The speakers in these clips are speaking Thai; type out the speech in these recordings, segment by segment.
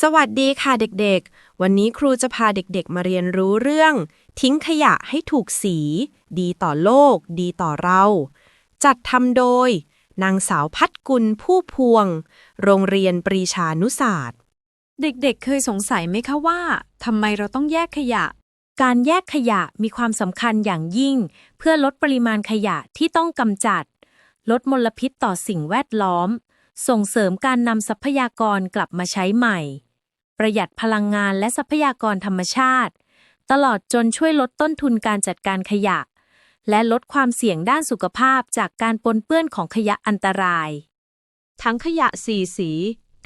สวัสดีค่ะเด็กๆ วันนี้ครูจะพาเด็กๆ มาเรียนรู้เรื่อง ทิ้งขยะให้ถูกสี ดีต่อโลก ดีต่อเรา จัดทำโดย นางสาวพัดกุลผู้พวง โรงเรียนปรีชานุศาสตร์ เด็กๆ เคยสงสัยไหมคะว่าทำไมเราต้องแยกขยะ การแยกขยะมีความสำคัญอย่างยิ่ง เพื่อลดปริมาณขยะที่ต้องกำจัด ลดมลพิษต่อสิ่งแวดล้อม ส่งเสริมการนำทรัพยากรกลับมาใช้ใหม่ ประหยัดพลังงานและทรัพยากรธรรมชาติ ตลอดจนช่วยลดต้นทุนการจัดการขยะ และลดความเสี่ยงด้านสุขภาพจากการปนเปื้อนของขยะอันตราย ทั้งขยะสีสี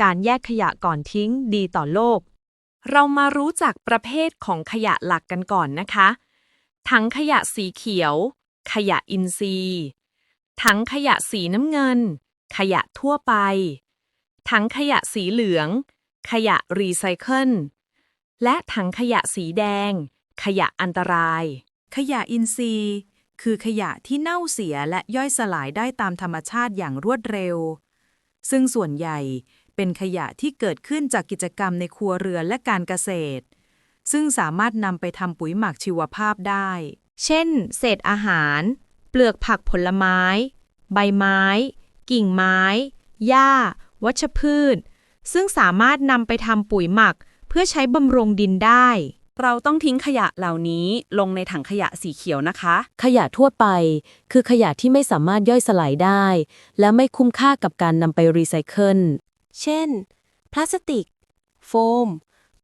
การแยกขยะก่อนทิ้งดีต่อโลก เรามารู้จักประเภทของขยะหลักกันก่อนนะคะ ทั้งขยะสีเขียว ขยะอินทรีย์ทั้งขยะสีน้ำเงิน ขยะทั่วไป ทั้งขยะสีเหลือง ขยะรีไซเคิล และทั้งขยะสีแดง ขยะอันตราย ขยะอินทรีย์ คือขยะที่เน่าเสียและย่อยสลายได้ตามธรรมชาติอย่างรวดเร็ว ซึ่งส่วนใหญ่เป็นขยะที่เกิดขึ้นจากกิจกรรมในครัวเรือนและการเกษตร ซึ่งสามารถนำไปทำปุ๋ยหมักชีวภาพได้ เช่น เศษอาหาร เปลือกผักผลไม้ ใบไม้ กิ่งไม้ หญ้า วัชพืช ซึ่งสามารถนำไปทำปุ๋ยหมัก เพื่อใช้บำรุงดินได้ เราต้องทิ้งขยะเหล่านี้ลงในถังขยะสีเขียวนะคะ ขยะทั่วไป คือขยะที่ไม่สามารถย่อยสลายได้ และไม่คุ้มค่ากับการนำไปรีไซเคิล เช่น พลาสติก โฟม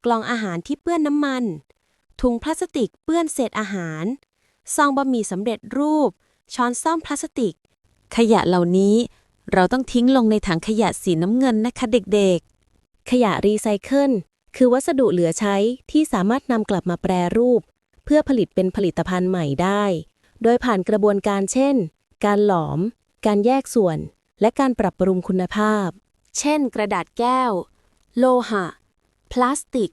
กล่องอาหารที่เปื้อนน้ำมัน ถุงพลาสติกเปื้อนเศษอาหาร ซองบะหมี่สำเร็จรูป ช้อนซ่อมพลาสติก ขยะเหล่านี้เราต้องทิ้งลงในถังขยะสีน้ำเงินนะคะเด็กๆ ขยะรีไซเคิลคือวัสดุเหลือใช้ที่สามารถนำกลับมาแปรรูป เพื่อผลิตเป็นผลิตภัณฑ์ใหม่ได้ โดยผ่านกระบวนการเช่น การหลอม การแยกส่วน และการปรับปรุงคุณภาพ เช่น กระดาษแก้ว โลหะ พลาสติก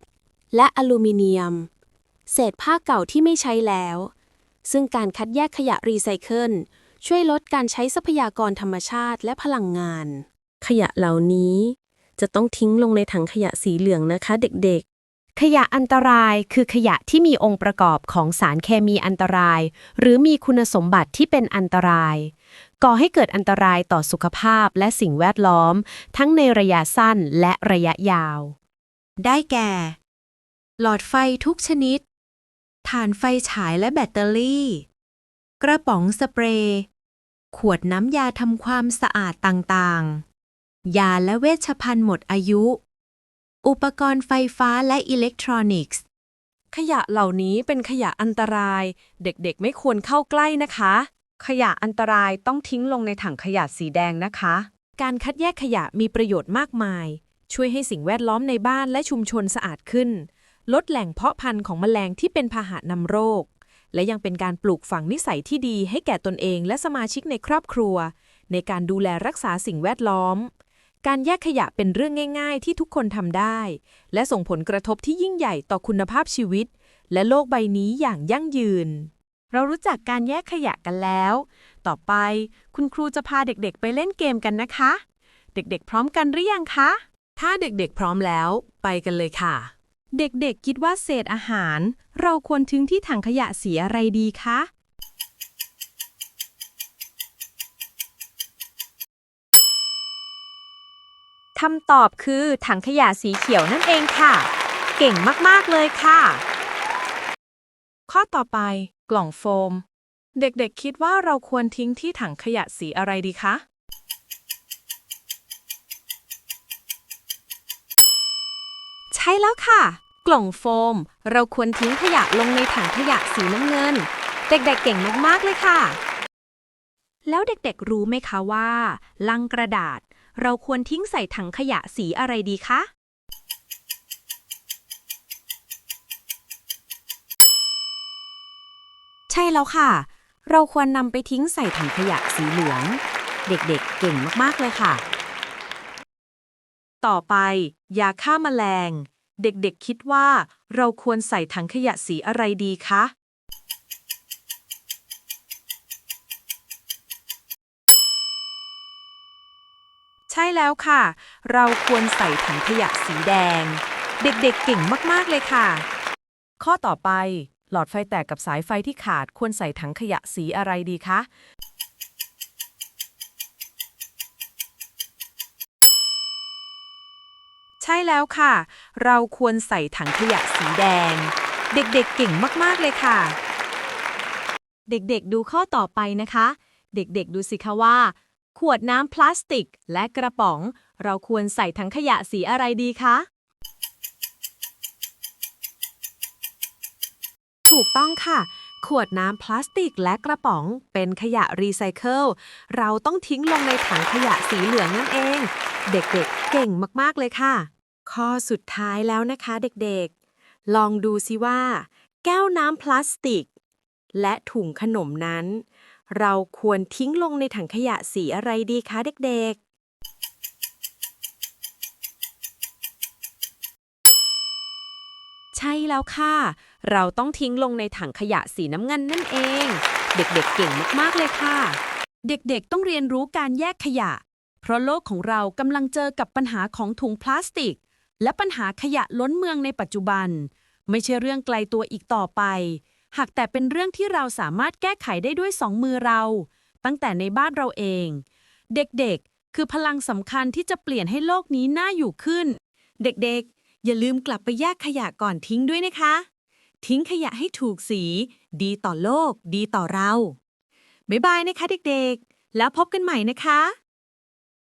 และอลูมิเนียม เศษผ้าเก่าที่ไม่ใช้แล้ว ซึ่งการคัดแยกขยะรีไซเคิลช่วยลดการใช้ทรัพยากรธรรมชาติและพลังงาน ขยะเหล่านี้ จะต้องทิ้งลงในถังขยะสีเหลืองนะคะเด็กขยะอันตรายคือขยะที่มีองค์ประกอบของสารเคมีอันตราย หรือมีคุณสมบัติที่เป็นอันตราย ก่อให้เกิดอันตรายต่อสุขภาพและสิ่งแวดล้อม ทั้งในระยะสั้นและระยะยาว ได้แก่ หลอดไฟทุกชนิด ถ่านไฟฉายและแบตเตอรี่ กระป๋องสเปรย์ ขวดน้ำยาทำความสะอาดต่างๆ ยาและเวชภัณฑ์หมดอายุ อุปกรณ์ไฟฟ้าและอิเล็กทรอนิกส์ ขยะเหล่านี้เป็นขยะอันตราย เด็กๆ ไม่ควรเข้าใกล้นะคะ ขยะอันตรายต้องทิ้งลงในถังขยะสีแดงนะคะ การคัดแยกขยะมีประโยชน์มากมาย ช่วยให้สิ่งแวดล้อมในบ้านและชุมชนสะอาดขึ้น ลดแหล่งเพาะพันธุ์ของแมลงที่เป็นพาหะนำโรค และยังเป็นการปลูกฝังนิสัยที่ดีให้แก่ตนเองและสมาชิกในครอบครัว ในการดูแลรักษาสิ่งแวดล้อม การแยกขยะเป็นเรื่องง่าย ๆ ที่ทุกคนทำได้ และส่งผลกระทบที่ยิ่งใหญ่ต่อคุณภาพชีวิต และโลกใบนี้อย่างยั่งยืน เรารู้จักการแยกขยะกันแล้ว ต่อไปคุณครูจะพาเด็กๆ ไปเล่นเกมกันนะคะ เด็กๆ พร้อมกันหรือยังคะ ถ้าเด็กๆ พร้อมแล้ว ไปกันเลยค่ะ เด็กๆ คิดว่าเศษอาหาร เราควรทิ้งที่ถังขยะสีอะไรดีคะ คำตอบคือถังขยะสีเขียวนั่นเองค่ะ เก่งมาก ๆ เลยค่ะ ข้อต่อไป กล่องโฟม เด็กๆคิดว่าเราควรทิ้งที่ถังขยะสีอะไรดีคะ ใช่แล้วค่ะ กล่องโฟม เราควรทิ้งขยะลงในถังขยะสีน้ำเงิน เด็กๆเก่งมาก ๆ เลยค่ะแล้วเด็กๆ รู้ไหมคะว่า ลังกระดาษ เราควรทิ้งใส่ถังขยะสีอะไรดีคะ ใช่แล้วค่ะ เราควรนำไปทิ้งใส่ถังขยะสีเหลือง เด็กๆ เก่งมากๆเลยค่ะ ต่อไป ยาฆ่าแมลง เด็กๆ คิดว่า เราควรใส่ถังขยะสีอะไรดีคะ ช่แล้วค่ะ เราควรใส่ถังขยะสีแดง เด็กๆเก่งมากๆเลยค่ะ ข้อต่อไป หลอดไฟแตกกับสายไฟที่ขาดควรใส่ถังขยะสีอะไรดีคะ ใช่แล้วค่ะ เราควรใส่ถังขยะสีแดง เด็กๆเก่งมากๆเลยค่ะ เด็กๆดูข้อต่อไปนะคะ เด็กๆดูสิคะว่า ขวดน้ำพลาสติกและกระป๋อง เราควรใส่ถังขยะสีอะไรดีคะ ถูกต้องค่ะ ขวดน้ำพลาสติกและกระป๋อง เป็นขยะรีไซเคิล เราต้องทิ้งลงในถังขยะสีเหลืองนั่นเอง เด็กๆ เก่งมากๆเลยค่ะ ข้อสุดท้ายแล้วนะคะเด็กๆ ลองดูสิว่า แก้วน้ำพลาสติก และถุงขนมนั้น เราควรทิ้งลงในถังขยะสีอะไรดีคะเด็กๆ ใช่แล้วค่ะ เราต้องทิ้งลงในถังขยะสีน้ำเงินนั่นเอง เด็กๆเก่งมากๆเลยค่ะ เด็กๆต้องเรียนรู้การแยกขยะ เพราะโลกของเรากำลังเจอกับปัญหาของถุงพลาสติก และปัญหาขยะล้นเมืองในปัจจุบัน ไม่ใช่เรื่องไกลตัวอีกต่อไป หากแต่เป็นเรื่องที่เราสามารถแก้ไขได้ด้วยสองมือเรา ตั้งแต่ในบ้านเราเอง เด็กๆ คือพลังสำคัญที่จะเปลี่ยนให้โลกนี้น่าอยู่ขึ้น เด็กๆ อย่าลืมกลับไปแยกขยะก่อนทิ้งด้วยนะคะ ทิ้งขยะให้ถูกสี ดีต่อโลก ดีต่อเรา บ๊ายบายนะคะเด็กๆ แล้วพบกันใหม่นะคะ